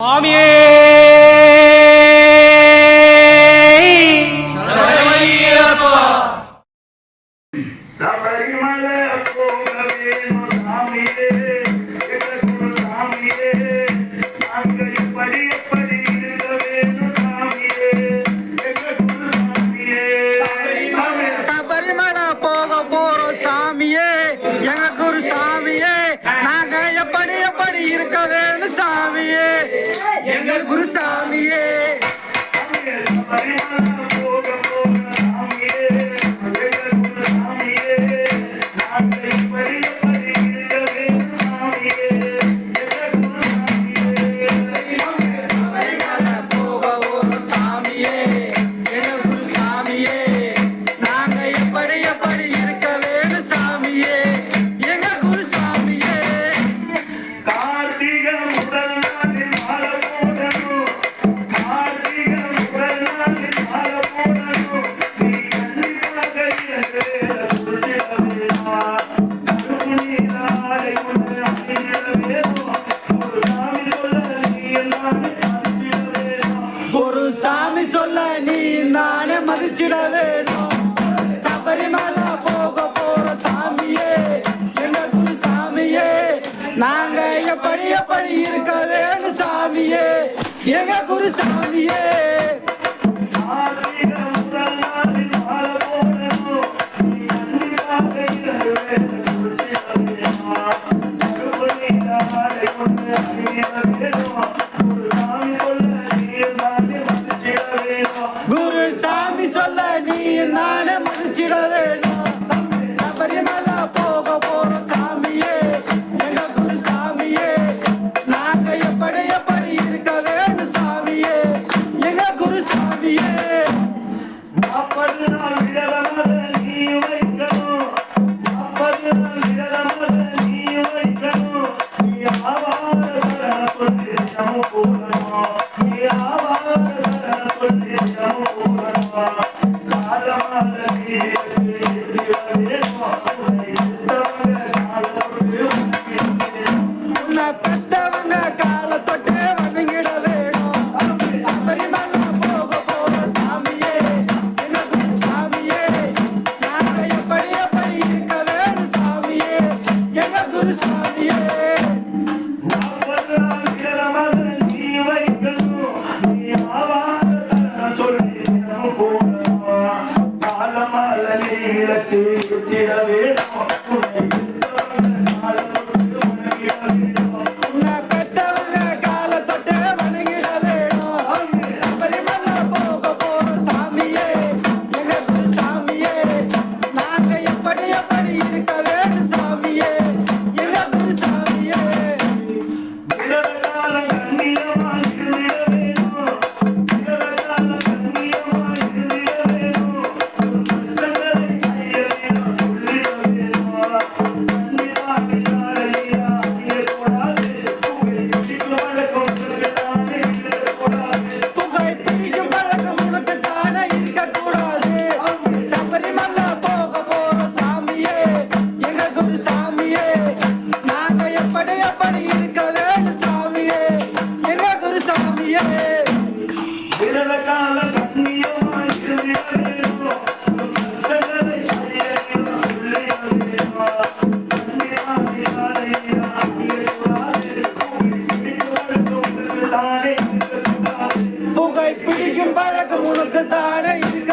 妈咪 நாங்க எப்படி எப்படி இருக்க வேணும் சாமியே எங்க குரு சாமியே. ver. Vamos. புகை பிடிக்கும் பழக்கம் உனக்கு தானே இருக்க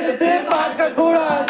बैठते पाक घोड़ा